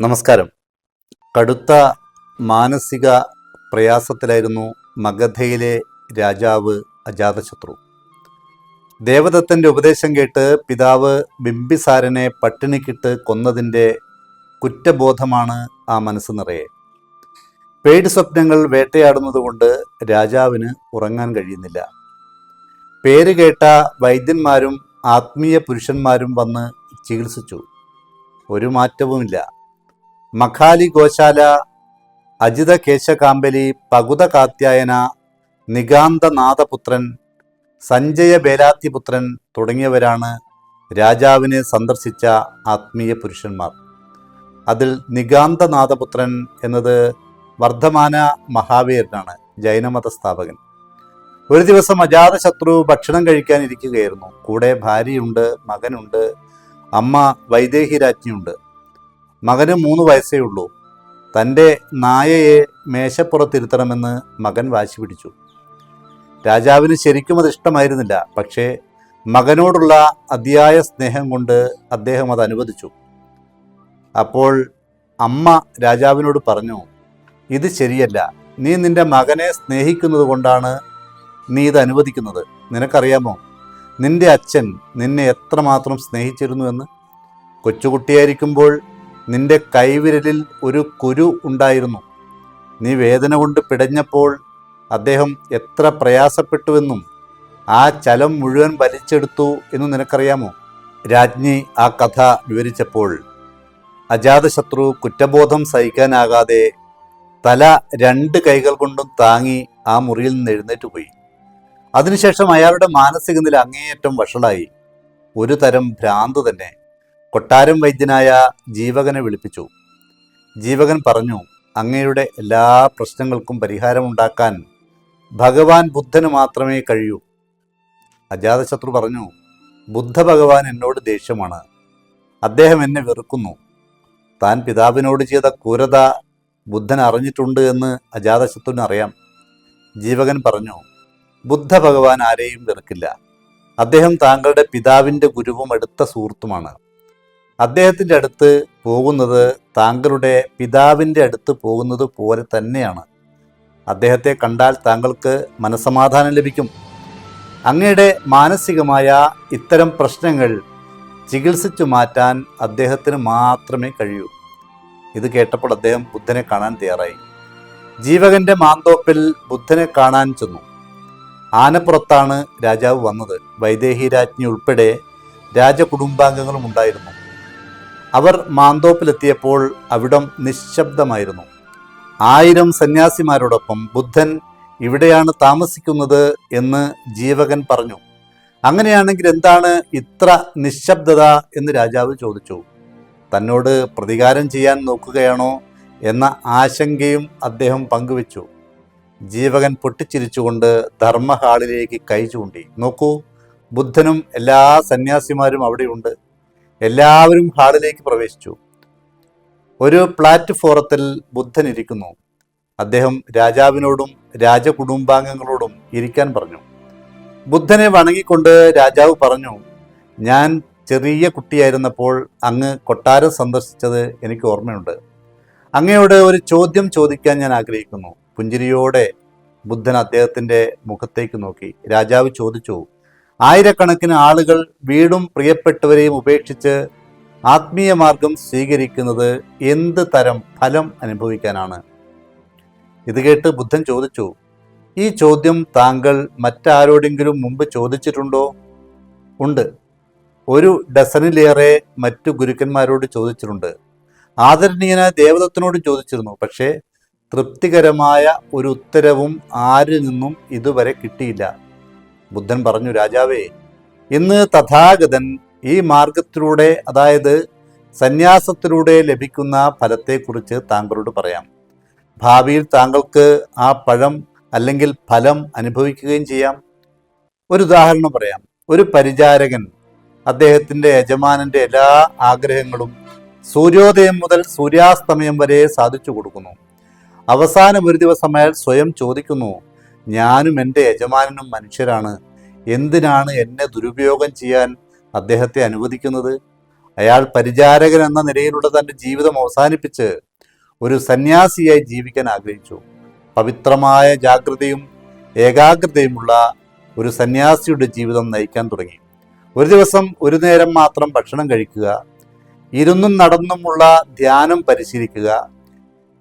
നമസ്കാരം. കടുത്ത മാനസിക പ്രയാസത്തിലായിരുന്നു മഗധയിലെ രാജാവ് അജാതശത്രു. ദേവദത്തന്റെ ഉപദേശം കേട്ട് പിതാവ് ബിംബിസാരനെ പട്ടിണിക്കിട്ട് കൊന്നതിന്റെ കുറ്റബോധമാണ് ആ മനസ്സ് നിറയെ. പേടി സ്വപ്നങ്ങൾ വേട്ടയാടുന്നതുകൊണ്ട് രാജാവിന് ഉറങ്ങാൻ കഴിയുന്നില്ല. പേര് കേട്ട വൈദ്യന്മാരും ആത്മീയ പുരുഷന്മാരും വന്ന് ചികിത്സിച്ചു. ഒരു മാറ്റവുമില്ല. മഖാലി ഗോശാല അജിത കേശകാമ്പലി പകുത കാത്യായന നിഗാന്തനാഥപുത്രൻ സഞ്ജയ ബേലാത്തിപുത്രൻ തുടങ്ങിയവരാണ് രാജാവിനെ സന്ദർശിച്ച ആത്മീയ പുരുഷന്മാർ. അതിൽ നിഗാന്തനാഥപുത്രൻ എന്നത് വർദ്ധമാന മഹാവീരനാണ് ജൈനമത സ്ഥാപകൻ. ഒരു ദിവസം അജാതശത്രു ഭക്ഷണം കഴിക്കാൻ ഇരിക്കുകയായിരുന്നു. കൂടെ ഭാര്യയുണ്ട് മകനുണ്ട് അമ്മ വൈദേഹി രാജ്ഞിയുണ്ട് മകന് മൂന്ന് വയസ്സേ ഉള്ളൂ. തന്റെ നായയെ മേശപ്പുറത്തിരുത്തണമെന്ന് മകൻ വാശി പിടിച്ചു. രാജാവിന് ശരിക്കും അത് ഇഷ്ടമായിരുന്നില്ല. പക്ഷേ മകനോടുള്ള അതിയായ സ്നേഹം കൊണ്ട് അദ്ദേഹം അത് അനുവദിച്ചു. അപ്പോൾ അമ്മ രാജാവിനോട് പറഞ്ഞു ഇത് ശരിയല്ല. നീ നിന്റെ മകനെ സ്നേഹിക്കുന്നത് കൊണ്ടാണ് നീ ഇത് അനുവദിക്കുന്നത്. നിനക്കറിയാമോ? നിന്റെ അച്ഛൻ നിന്നെ എത്രമാത്രം സ്നേഹിച്ചിരുന്നു എന്ന്? കൊച്ചുകുട്ടിയായിരിക്കുമ്പോൾ നിന്റെ കൈവിരലിൽ ഒരു കുരു ഉണ്ടായിരുന്നു. നീ വേദന കൊണ്ട് പിടഞ്ഞപ്പോൾ അദ്ദേഹം എത്ര പ്രയാസപ്പെട്ടുവെന്നും ആ ചലം മുഴുവൻ വലിച്ചെടുത്തു എന്നും നിനക്കറിയാമോ? രാജ്ഞി ആ കഥ വിവരിച്ചപ്പോൾ അജാതശത്രു കുറ്റബോധം സഹിക്കാനാകാതെ തല രണ്ട് കൈകൾ കൊണ്ടും താങ്ങി ആ മുറിയിൽ നിന്ന് എഴുന്നേറ്റ് പോയി. അതിനുശേഷം അയാളുടെ മാനസിക നില അങ്ങേയറ്റം വഷളായി. ഒരു തരം ഭ്രാന്ത് തന്നെ. കൊട്ടാരം വൈദ്യനായ ജീവകനെ വിളിപ്പിച്ചു. ജീവകൻ പറഞ്ഞു അങ്ങയുടെ എല്ലാ പ്രശ്നങ്ങൾക്കും പരിഹാരമുണ്ടാക്കാൻ ഭഗവാൻ ബുദ്ധന് മാത്രമേ കഴിയൂ. അജാതശത്രു പറഞ്ഞു ബുദ്ധ ഭഗവാൻ എന്നോട് ദേഷ്യമാണ്. അദ്ദേഹം എന്നെ വെറുക്കുന്നു. താൻ പിതാവിനോട് ചെയ്ത ക്രൂരത ബുദ്ധൻ അറിഞ്ഞിട്ടുണ്ട് എന്ന് അജാതശത്രുവിന് അറിയാം. ജീവകൻ പറഞ്ഞു ബുദ്ധ ഭഗവാൻ ആരെയും വെറുക്കില്ല. അദ്ദേഹം താങ്കളുടെ പിതാവിന്റെ ഗുരുവും അടുത്ത സുഹൃത്തുമാണ്. അദ്ദേഹത്തിന്റെ അടുത്ത് പോകുന്നത് താങ്കളുടെ പിതാവിന്റെ അടുത്ത് പോകുന്നത് പോലെ തന്നെയാണ്. അദ്ദേഹത്തെ കണ്ടാൽ താങ്കൾക്ക് മനസമാധാനം ലഭിക്കും. അങ്ങയുടെ മാനസികമായ ഇത്തരം പ്രശ്നങ്ങൾ ചികിത്സിച്ചു മാറ്റാൻ അദ്ദേഹത്തിന് മാത്രമേ കഴിയൂ. ഇത് കേട്ടപ്പോൾ അദ്ദേഹം ബുദ്ധനെ കാണാൻ തയ്യാറായി. ജീവകന്റെ മാന്തോപ്പിൽ ബുദ്ധനെ കാണാൻ ചെന്നു. ആനപ്പുറത്താണ് രാജാവ് വന്നത്. വൈദേഹി രാജ്ഞി ഉൾപ്പെടെ രാജകുടുംബാംഗങ്ങളും ഉണ്ടായിരുന്നു. അവർ മാന്തോപ്പിലെത്തിയപ്പോൾ അവിടം നിശബ്ദമായിരുന്നു. ആയിരം സന്യാസിമാരോടൊപ്പം ബുദ്ധൻ ഇവിടെയാണ് താമസിക്കുന്നത് എന്ന് ജീവകൻ പറഞ്ഞു. അങ്ങനെയാണെങ്കിൽ എന്താണ് ഇത്ര നിശബ്ദത എന്ന് രാജാവ് ചോദിച്ചു. തന്നോട് പ്രതികാരം ചെയ്യാൻ നോക്കുകയാണോ എന്ന ആശങ്കയും അദ്ദേഹം പങ്കുവച്ചു. ജീവകൻ പൊട്ടിച്ചിരിച്ചുകൊണ്ട് ധർമ്മഹാളിലേക്ക് കൈ ചൂണ്ടി. നോക്കൂ ബുദ്ധനും എല്ലാ സന്യാസിമാരും അവിടെയുണ്ട്. എല്ലാവരും ഹാളിലേക്ക് പ്രവേശിച്ചു. ഒരു പ്ലാറ്റ്ഫോറത്തിൽ ബുദ്ധൻ ഇരിക്കുന്നു. അദ്ദേഹം രാജാവിനോടും രാജകുടുംബാംഗങ്ങളോടും ഇരിക്കാൻ പറഞ്ഞു. ബുദ്ധനെ വണങ്ങിക്കൊണ്ട് രാജാവ് പറഞ്ഞു ഞാൻ ചെറിയ കുട്ടിയായിരുന്നപ്പോൾ അങ്ങ് കൊട്ടാരം സന്ദർശിച്ചത് എനിക്ക് ഓർമ്മയുണ്ട്. അങ്ങയോട് ഒരു ചോദ്യം ചോദിക്കാൻ ഞാൻ ആഗ്രഹിക്കുന്നു. പുഞ്ചിരിയോടെ ബുദ്ധൻ അദ്ദേഹത്തിന്റെ മുഖത്തേക്ക് നോക്കി. രാജാവ് ചോദിച്ചു ആയിരക്കണക്കിന് ആളുകൾ വീടും പ്രിയപ്പെട്ടവരെയും ഉപേക്ഷിച്ച് ആത്മീയ മാർഗം സ്വീകരിക്കുന്നത് എന്ത് തരം ഫലം അനുഭവിക്കാനാണ്? ഇത് കേട്ട് ബുദ്ധൻ ചോദിച്ചു ഈ ചോദ്യം താങ്കൾ മറ്റാരോടെങ്കിലും മുമ്പ് ചോദിച്ചിട്ടുണ്ടോ? ഉണ്ട്. ഒരു ഡസനിലേറെ മറ്റു ഗുരുക്കന്മാരോട് ചോദിച്ചിട്ടുണ്ട്. ആദരണീയനായ ദേവദത്തിനോട് ചോദിച്ചിരുന്നു. പക്ഷേ തൃപ്തികരമായ ഒരു ഉത്തരവും ആരിൽ നിന്നും ഇതുവരെ കിട്ടിയില്ല. ബുദ്ധൻ പറഞ്ഞു രാജാവേ ഇന്ന് തഥാഗതൻ ഈ മാർഗത്തിലൂടെ അതായത് സന്യാസത്തിലൂടെ ലഭിക്കുന്ന ഫലത്തെക്കുറിച്ച് താങ്കളോട് പറയാം. ഭാവിയിൽ താങ്കൾക്ക് ആ പഴം അല്ലെങ്കിൽ ഫലം അനുഭവിക്കുകയും ചെയ്യാം. ഒരു ഉദാഹരണം പറയാം. ഒരു പരിചാരകൻ അദ്ദേഹത്തിന്റെ യജമാനന്റെ എല്ലാ ആഗ്രഹങ്ങളും സൂര്യോദയം മുതൽ സൂര്യാസ്തമയം വരെ സാധിച്ചു കൊടുക്കുന്നു. അവസാനം ഒരു ദിവസമായാൽ സ്വയം ചോദിക്കുന്നു ഞാനും എന്റെ യജമാനനും മനുഷ്യരാണ്. എന്തിനാണ് എന്നെ ദുരുപയോഗം ചെയ്യാൻ അദ്ദേഹത്തെ അനുവദിക്കുന്നത്? അയാൾ പരിചാരകൻ എന്ന നിലയിലുള്ള തന്റെ ജീവിതം അവസാനിപ്പിച്ച് ഒരു സന്യാസിയായി ജീവിക്കാൻ ആഗ്രഹിച്ചു. പവിത്രമായ ജാഗ്രതയും ഏകാഗ്രതയുമുള്ള ഒരു സന്യാസിയുടെ ജീവിതം നയിക്കാൻ തുടങ്ങി. ഒരു ദിവസം ഒരു നേരം മാത്രം ഭക്ഷണം കഴിക്കുക ഇരുന്നും നടന്നുമുള്ള ധ്യാനം പരിശീലിക്കുക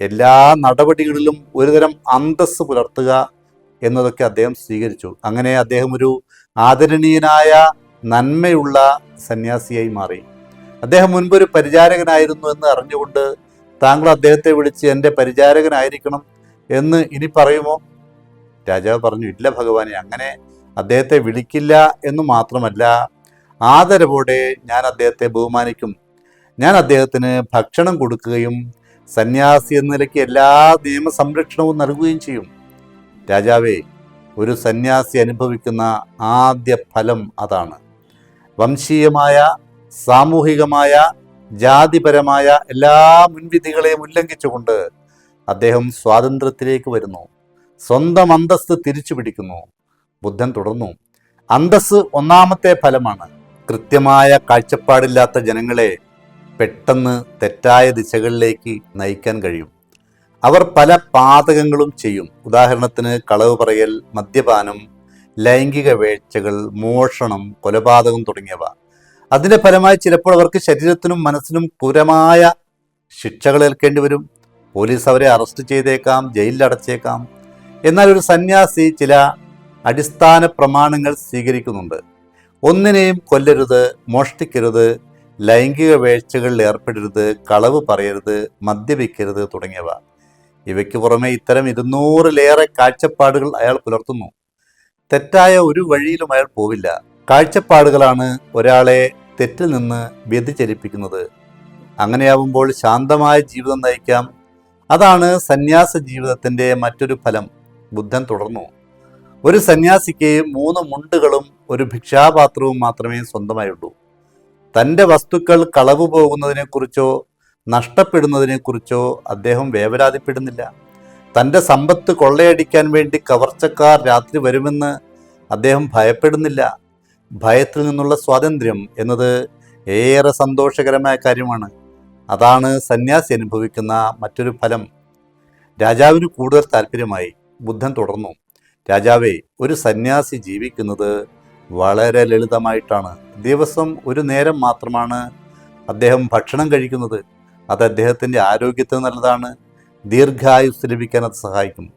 എല്ലാ നടപടികളിലും ഒരുതരം അന്തസ്സ് പുലർത്തുക എന്നതൊക്കെ അദ്ദേഹം സ്വീകരിച്ചു. അങ്ങനെ അദ്ദേഹം ഒരു ആദരണീയനായ നന്മയുള്ള സന്യാസിയായി മാറി. അദ്ദേഹം മുൻപൊരു പരിചാരകനായിരുന്നു എന്ന് അറിഞ്ഞുകൊണ്ട് താങ്കൾ അദ്ദേഹത്തെ വിളിച്ച് എന്റെ പരിചാരകനായിരിക്കണം എന്ന് ഇനി പറയുമോ? രാജാവ് പറഞ്ഞു ഇല്ല ഭഗവാനെ അങ്ങനെ അദ്ദേഹത്തെ വിളിക്കില്ല എന്ന് മാത്രമല്ല ആദരവോടെ ഞാൻ അദ്ദേഹത്തെ ബഹുമാനിക്കും. ഞാൻ അദ്ദേഹത്തിന് ഭക്ഷണം കൊടുക്കുകയും സന്യാസി എന്ന നിലയ്ക്ക് എല്ലാ നിയമ സംരക്ഷണവും നൽകുകയും ചെയ്യും. രാജാവേ ഒരു സന്യാസി അനുഭവിക്കുന്ന ആദ്യ ഫലം അതാണ്. വംശീയമായ സാമൂഹികമായ ജാതിപരമായ എല്ലാ മുൻവിധികളെയും ഉല്ലംഘിച്ചുകൊണ്ട് അദ്ദേഹം സ്വാതന്ത്ര്യത്തിലേക്ക് വരുന്നു. സ്വന്തം അന്തസ്ത് തിരിച്ചു പിടിക്കുന്നു. ബുദ്ധൻ തുടർന്നു അന്തസ് ഒന്നാമത്തെ ഫലമാണ്. കൃത്യമായ കാഴ്ചപ്പാടില്ലാത്ത ജനങ്ങളെ പെട്ടെന്ന് തെറ്റായ ദിശകളിലേക്ക് നയിക്കാൻ കഴിയും. അവർ പല പാതകങ്ങളും ചെയ്യും. ഉദാഹരണത്തിന് കളവ് പറയൽ മദ്യപാനം ലൈംഗിക വേഴ്ചകൾ മോഷണം കൊലപാതകം തുടങ്ങിയവ. അതിന്റെ ഫലമായി ചിലപ്പോൾ അവർക്ക് ശരീരത്തിനും മനസ്സിനും ക്രൂരമായ ശിക്ഷകൾ ഏൽക്കേണ്ടി വരും. പോലീസ് അവരെ അറസ്റ്റ് ചെയ്തേക്കാം ജയിലിൽ അടച്ചേക്കാം. എന്നാൽ ഒരു സന്യാസി ചില അടിസ്ഥാന പ്രമാണങ്ങൾ സ്വീകരിക്കുന്നുണ്ട്. ഒന്നിനെയും കൊല്ലരുത് മോഷ്ടിക്കരുത് ലൈംഗിക വേഴ്ചകളിൽ ഏർപ്പെടരുത് കളവ് പറയരുത് മദ്യപിക്കരുത് തുടങ്ങിയവ. ഇവയ്ക്ക് പുറമെ ഇത്തരം ഇരുന്നൂറിലേറെ കാഴ്ചപ്പാടുകൾ അയാൾ പുലർത്തുന്നു. തെറ്റായ ഒരു വഴിയിലും അയാൾ പോവില്ല. കാഴ്ചപ്പാടുകളാണ് ഒരാളെ തെറ്റിൽ നിന്ന് വ്യതിചലിപ്പിക്കുന്നത്. അങ്ങനെയാവുമ്പോൾ ശാന്തമായ ജീവിതം നയിക്കാം. അതാണ് സന്യാസ ജീവിതത്തിന്റെ മറ്റൊരു ഫലം. ബുദ്ധൻ തുടർന്നു. ഒരു സന്യാസിക്ക് മൂന്ന് മുണ്ടുകളും ഒരു ഭിക്ഷാപാത്രവും മാത്രമേ സ്വന്തമായുള്ളൂ. തന്റെ വസ്തുക്കൾ കളവ് പോകുന്നതിനെക്കുറിച്ചോ നഷ്ടപ്പെടുന്നതിനെക്കുറിച്ചോ അദ്ദേഹം വേവലാതിപ്പെടുന്നില്ല തന്റെ സമ്പത്ത് കൊള്ളയടിക്കാൻ വേണ്ടി കവർച്ചക്കാർ രാത്രി വരുമെന്ന് അദ്ദേഹം ഭയപ്പെടുന്നില്ല. ഭയത്തിൽ നിന്നുള്ള സ്വാതന്ത്ര്യം എന്നത് ഏറെ സന്തോഷകരമായ കാര്യമാണ്. അതാണ് സന്യാസി അനുഭവിക്കുന്ന മറ്റൊരു ഫലം. രാജാവിന് കൂടുതൽ താല്പര്യമായി ബുദ്ധൻ തുടർന്നു. രാജാവേ ഒരു സന്യാസി ജീവിക്കുന്നത് വളരെ ലളിതമായിട്ടാണ്. ദിവസം ഒരു നേരം മാത്രമാണ് അദ്ദേഹം ഭക്ഷണം കഴിക്കുന്നത്. അത് അദ്ദേഹത്തിന്റെ ആരോഗ്യത്തിന് നല്ലതാണ്. ദീർഘായുസ് ലഭിക്കാൻ അത് സഹായിക്കും.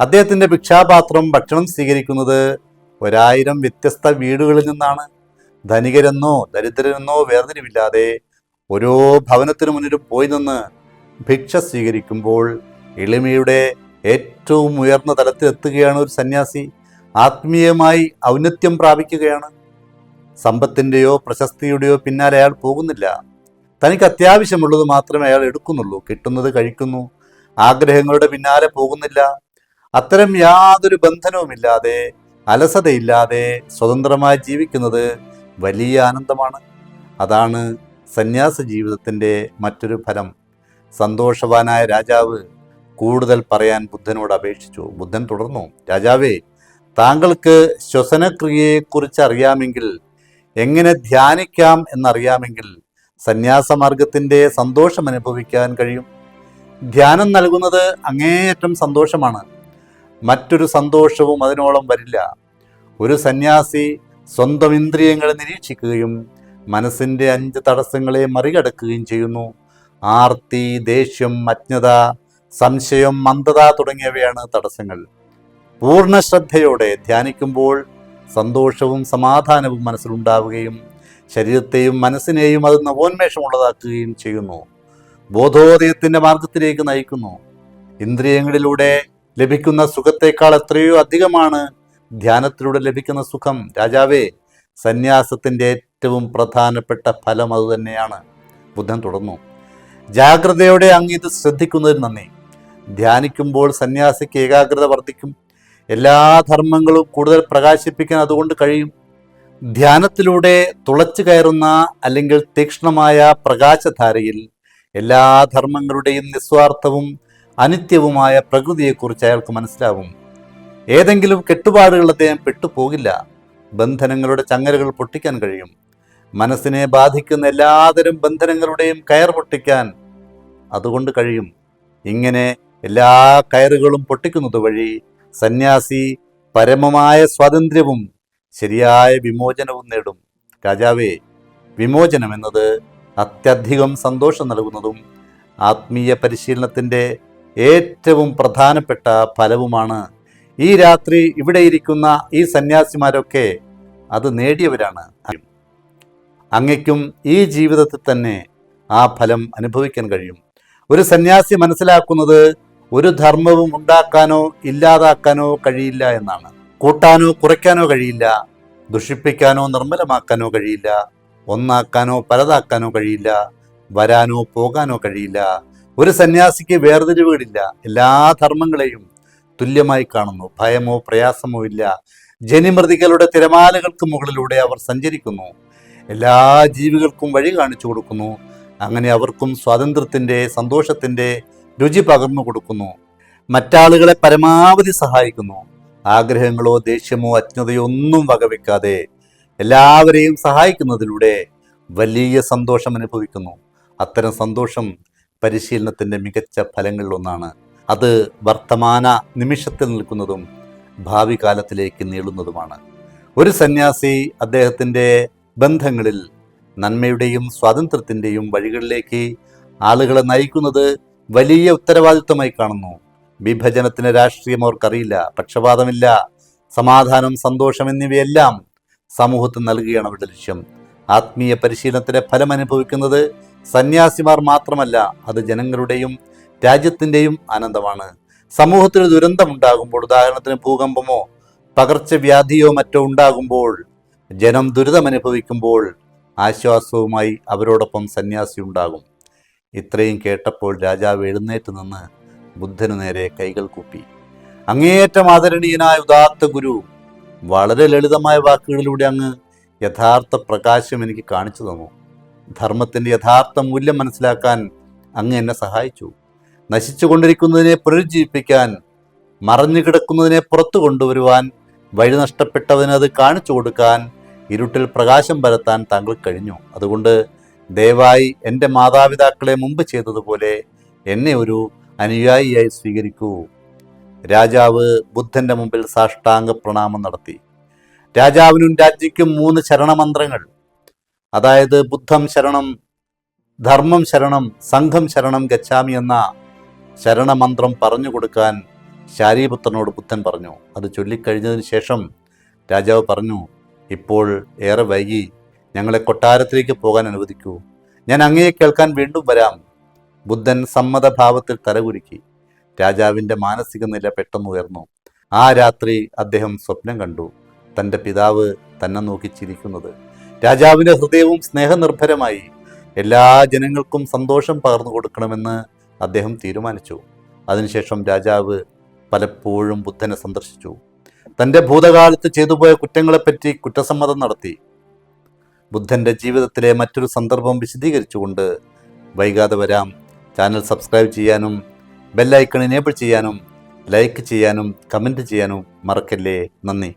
അദ്ദേഹത്തിന്റെ ഭിക്ഷാപാത്രം ഭക്ഷണം സ്വീകരിക്കുന്നത് ഒരായിരം വ്യത്യസ്ത വീടുകളിൽ നിന്നാണ്. ധനികരെന്നോ ദരിദ്രരെന്നോ വേർതിരിവില്ലാതെ ഓരോ ഭവനത്തിനു മുന്നിൽ പോയി നിന്ന് ഭിക്ഷ സ്വീകരിക്കുമ്പോൾ എളിമയുടെ ഏറ്റവും ഉയർന്ന തലത്തിലെത്തുകയാണ് ഒരു സന്യാസി. ആത്മീയമായി ഔന്നത്യം പ്രാപിക്കുകയാണ്. സമ്പത്തിന്റെയോ പ്രശസ്തിയുടെയോ പിന്നാലെ അയാൾ പോകുന്നില്ല. തനിക്ക് അത്യാവശ്യമുള്ളത് മാത്രമേ അയാൾ എടുക്കുന്നുള്ളൂ. കിട്ടുന്നത് കഴിക്കുന്നു. ആഗ്രഹങ്ങളുടെ പിന്നാലെ പോകുന്നില്ല. അത്തരം യാതൊരു ബന്ധനവുമില്ലാതെ അലസതയില്ലാതെ സ്വതന്ത്രമായി ജീവിക്കുന്നത് വലിയ ആനന്ദമാണ്. അതാണ് സന്യാസ ജീവിതത്തിന്റെ മറ്റൊരു ഫലം. സന്തോഷവാനായ രാജാവ് കൂടുതൽ പറയാൻ ബുദ്ധനോട് അപേക്ഷിച്ചു. ബുദ്ധൻ തുടർന്നു രാജാവേ താങ്കൾക്ക് ശ്വസനക്രിയയെക്കുറിച്ച് അറിയാമെങ്കിൽ എങ്ങനെ ധ്യാനിക്കാം എന്നറിയാമെങ്കിൽ സന്യാസമാർഗത്തിന്റെ സന്തോഷം അനുഭവിക്കാൻ കഴിയും. ധ്യാനം നൽകുന്നത് അങ്ങേയറ്റം സന്തോഷമാണ്. മറ്റൊരു സന്തോഷവും അതിനോളം വരില്ല. ഒരു സന്യാസി സ്വന്തം ഇന്ദ്രിയങ്ങളെ നിരീക്ഷിക്കുകയും മനസ്സിന്റെ അഞ്ച് തടസ്സങ്ങളെ മറികടക്കുകയും ചെയ്യുന്നു. ആർത്തി ദേഷ്യം അജ്ഞത സംശയം മന്ദത തുടങ്ങിയവയാണ് തടസ്സങ്ങൾ. പൂർണ ശ്രദ്ധയോടെ ധ്യാനിക്കുമ്പോൾ സന്തോഷവും സമാധാനവും മനസ്സിലുണ്ടാവുകയും ശരീരത്തെയും മനസ്സിനെയും അത് നവോന്മേഷമുള്ളതാക്കുകയും ചെയ്യുന്നു. ബോധോദയത്തിന്റെ മാർഗത്തിലേക്ക് നയിക്കുന്നു. ഇന്ദ്രിയങ്ങളിലൂടെ ലഭിക്കുന്ന സുഖത്തേക്കാൾ എത്രയോ അധികമാണ് ധ്യാനത്തിലൂടെ ലഭിക്കുന്ന സുഖം. രാജാവേ സന്യാസത്തിന്റെ ഏറ്റവും പ്രധാനപ്പെട്ട ഫലം അതുതന്നെയാണ് ബുദ്ധൻ തുടർന്നു. ജാഗ്രതയോടെ അങ്ങ് ഇത് ശ്രദ്ധിക്കുന്നതിന് നന്ദി. ധ്യാനിക്കുമ്പോൾ സന്യാസിക്ക് ഏകാഗ്രത വർദ്ധിക്കും. എല്ലാ ധർമ്മങ്ങളും കൂടുതൽ പ്രകാശിപ്പിക്കാൻ അതുകൊണ്ട് കഴിയും. ധ്യാനത്തിലൂടെ തുളച്ചു കയറുന്ന അല്ലെങ്കിൽ തീക്ഷ്ണമായ പ്രകാശധാരയിൽ എല്ലാ ധർമ്മങ്ങളുടെയും നിസ്വാർത്ഥവും അനിത്യവുമായ പ്രകൃതിയെക്കുറിച്ച് അയാൾക്ക് മനസ്സിലാവും. ഏതെങ്കിലും കെട്ടുപാടുകൾ അദ്ദേഹം പെട്ടുപോകില്ല. ബന്ധനങ്ങളുടെ ചങ്ങലകൾ പൊട്ടിക്കാൻ കഴിയും. മനസ്സിനെ ബാധിക്കുന്ന എല്ലാതരം ബന്ധനങ്ങളുടെയും കയർ പൊട്ടിക്കാൻ അതുകൊണ്ട് കഴിയും. ഇങ്ങനെ എല്ലാ കയറുകളും പൊട്ടിക്കുന്നത് വഴി സന്യാസി പരമമായ സ്വാതന്ത്ര്യവും ശരിയായ വിമോചനവും നേടും. രാജാവേ വിമോചനം എന്നത് അത്യധികം സന്തോഷം നൽകുന്നതും ആത്മീയ പരിശീലനത്തിന്റെ ഏറ്റവും പ്രധാനപ്പെട്ട ഫലവുമാണ്. ഈ രാത്രി ഇവിടെ ഇരിക്കുന്ന ഈ സന്യാസിമാരൊക്കെ അത് നേടിയവരാണ്. അങ്ങയ്ക്കും ഈ ജീവിതത്തിൽ തന്നെ ആ ഫലം അനുഭവിക്കാൻ കഴിയും. ഒരു സന്യാസി മനസ്സിലാക്കുന്നത് ഒരു ധർമ്മവും ഉണ്ടാക്കാനോ ഇല്ലാതാക്കാനോ കഴിയില്ല എന്നാണ്. കൂട്ടാനോ കുറയ്ക്കാനോ കഴിയില്ല. ദുഷിപ്പിക്കാനോ നിർമ്മലമാക്കാനോ കഴിയില്ല ഒന്നാക്കാനോ പലതാക്കാനോ കഴിയില്ല വരാനോ പോകാനോ കഴിയില്ല ഒരു സന്യാസിക്ക് വേർതിരിവുകളില്ല എല്ലാ ധർമ്മങ്ങളെയും തുല്യമായി കാണുന്നു ഭയമോ പ്രയാസമോ ഇല്ല. ജനിമൃതികളുടെ തിരമാലകൾക്ക് മുകളിലൂടെ അവർ സഞ്ചരിക്കുന്നു എല്ലാ ജീവികൾക്കും വഴി കാണിച്ചു കൊടുക്കുന്നു അങ്ങനെ അവർക്കും സ്വാതന്ത്ര്യത്തിന്റെ സന്തോഷത്തിന്റെ രുചി പകർന്നു കൊടുക്കുന്നു. മറ്റാളുകളെ പരമാവധി സഹായിക്കുന്നു ആഗ്രഹങ്ങളോ ദേഷ്യമോ അജ്ഞതയോ ഒന്നും വകവെക്കാതെ എല്ലാവരെയും സഹായിക്കുന്നതിലൂടെ വലിയ സന്തോഷം അനുഭവിക്കുന്നു. അത്തരം സന്തോഷം പരിശീലനത്തിന്റെ മികച്ച ഫലങ്ങളിലൊന്നാണ്. അത് വർത്തമാന നിമിഷത്തിൽ നിൽക്കുന്നതും ഭാവി കാലത്തിലേക്ക് നീളുന്നതുമാണ്. ഒരു സന്യാസി അദ്ദേഹത്തിന്റെ ബന്ധങ്ങളിൽ നന്മയുടെയും സ്വാതന്ത്ര്യത്തിന്റെയും വഴികളിലേക്ക് ആളുകളെ നയിക്കുന്നത് വലിയ ഉത്തരവാദിത്വമായി കാണുന്നു. വിഭജനത്തിന് രാഷ്ട്രീയം അവർക്കറിയില്ല പക്ഷപാതമില്ല സമാധാനം സന്തോഷം എന്നിവയെല്ലാം സമൂഹത്തിന് നൽകുകയാണ് അവരുടെ ലക്ഷ്യം. ആത്മീയ പരിശീലനത്തിന്റെ ഫലം അനുഭവിക്കുന്നത് സന്യാസിമാർ മാത്രമല്ല അത് ജനങ്ങളുടെയും രാജ്യത്തിന്റെയും ആനന്ദമാണ്. സമൂഹത്തിൽ ദുരന്തമുണ്ടാകുമ്പോൾ ഉദാഹരണത്തിന് ഭൂകമ്പമോ പകർച്ചവ്യാധിയോ മറ്റോ ഉണ്ടാകുമ്പോൾ ജനം ദുരിതമനുഭവിക്കുമ്പോൾ ആശ്വാസവുമായി അവരോടൊപ്പം സന്യാസി ഉണ്ടാകും. ഇത്രയും കേട്ടപ്പോൾ രാജാവ് എഴുന്നേറ്റ് നിന്ന് ബുദ്ധനു നേരെ കൈകൾ കൂപ്പി. അങ്ങേയറ്റം ആദരണീയനായ ഉദാത്ത ഗുരു വളരെ ലളിതമായ വാക്കുകളിലൂടെ അങ്ങ് യഥാർത്ഥ പ്രകാശം എനിക്ക് കാണിച്ചു തന്നു. ധർമ്മത്തിന്റെ യഥാർത്ഥ മൂല്യം മനസ്സിലാക്കാൻ അങ്ങ് എന്നെ സഹായിച്ചു. നശിച്ചുകൊണ്ടിരിക്കുന്നതിനെ പുനരുജ്ജീവിപ്പിക്കാൻ മറഞ്ഞു കിടക്കുന്നതിനെ പുറത്തു കൊണ്ടുവരുവാൻ വഴി നഷ്ടപ്പെട്ടവന് അത് കാണിച്ചു കൊടുക്കാൻ ഇരുട്ടിൽ പ്രകാശം പരത്താൻ താങ്കൾ കഴിഞ്ഞു. അതുകൊണ്ട് ദയവായി എന്റെ മാതാപിതാക്കളെ മുമ്പ് ചെയ്തതുപോലെ എന്നെ ഒരു അനുയായിയായി സ്വീകരിക്കൂ. രാജാവ് ബുദ്ധന്റെ മുമ്പിൽ സാഷ്ടാംഗ പ്രണാമം നടത്തി. രാജാവിനും രാജ്ഞിക്കും മൂന്ന് ശരണമന്ത്രങ്ങൾ. അതായത് ബുദ്ധം ശരണം ധർമ്മം ശരണം സംഘം ശരണം ഗച്ഛാമി എന്ന ശരണമന്ത്രം പറഞ്ഞു കൊടുക്കാൻ ശാരീപുത്രനോട് ബുദ്ധൻ പറഞ്ഞു. അത് ചൊല്ലിക്കഴിഞ്ഞതിന് ശേഷം രാജാവ് പറഞ്ഞു ഇപ്പോൾ ഏറെ വൈകി. ഞങ്ങളെ കൊട്ടാരത്തിലേക്ക് പോകാൻ അനുവദിക്കൂ. ഞാൻ അങ്ങയെ കേൾക്കാൻ വീണ്ടും വരാം. ബുദ്ധൻ സമ്മതഭാവത്തിൽ തലകുരുക്കി. രാജാവിന്റെ മാനസിക നില പെട്ടെന്ന് ഉയർന്നു ആ രാത്രി അദ്ദേഹം സ്വപ്നം കണ്ടു. തന്റെ പിതാവ് തന്നെ നോക്കി ചിരിക്കുന്നത്. രാജാവിന്റെ ഹൃദയവും സ്നേഹനിർഭരമായി. എല്ലാ ജനങ്ങൾക്കും സന്തോഷം പകർന്നു കൊടുക്കണമെന്ന് അദ്ദേഹം തീരുമാനിച്ചു. അതിനുശേഷം രാജാവ് പലപ്പോഴും ബുദ്ധനെ സന്ദർശിച്ചു. തന്റെ ഭൂതകാലത്ത് ചെയ്തുപോയ കുറ്റങ്ങളെപ്പറ്റി കുറ്റസമ്മതം നടത്തി. ബുദ്ധന്റെ ജീവിതത്തിലെ മറ്റൊരു സന്ദർഭം വിശദീകരിച്ചുകൊണ്ട് വൈകാതെ വരാം. ചാനൽ സബ്സ്ക്രൈബ് ചെയ്യാനും ബെല്ലൈക്കൺ എനേബിൾ ചെയ്യാനും ലൈക്ക് ചെയ്യാനും കമന്റ് ചെയ്യാനും മറക്കല്ലേ? നന്ദി.